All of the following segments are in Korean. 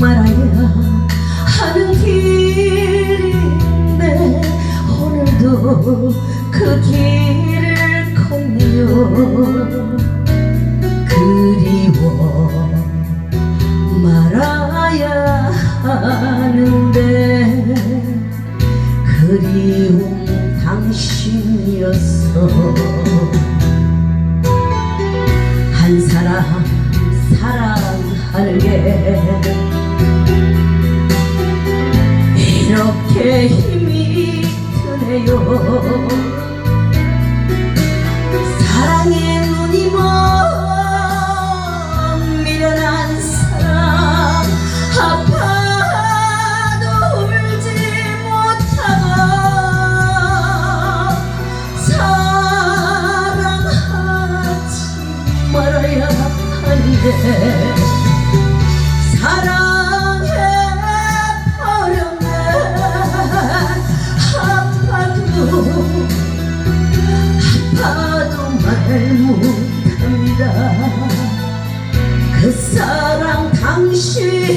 말아야 하는 길인데 오늘도 그 길을 걷네요. 그리워 말아야 하는데 그리운 당신이었어. 한 사람 사랑하는 게 이렇게 힘이 드네요 그 사랑 당신이었어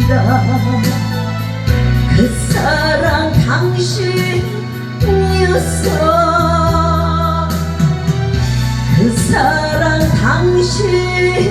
못합니다 그 사랑 당신이었어. 그 사랑 당신